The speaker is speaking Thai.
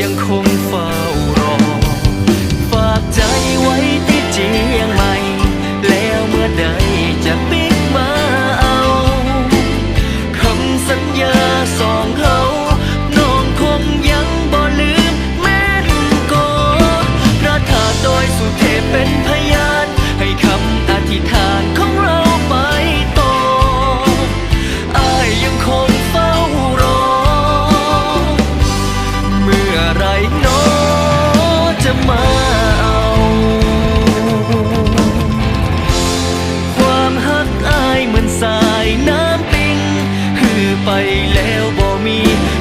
ยังคงเฝ้า me.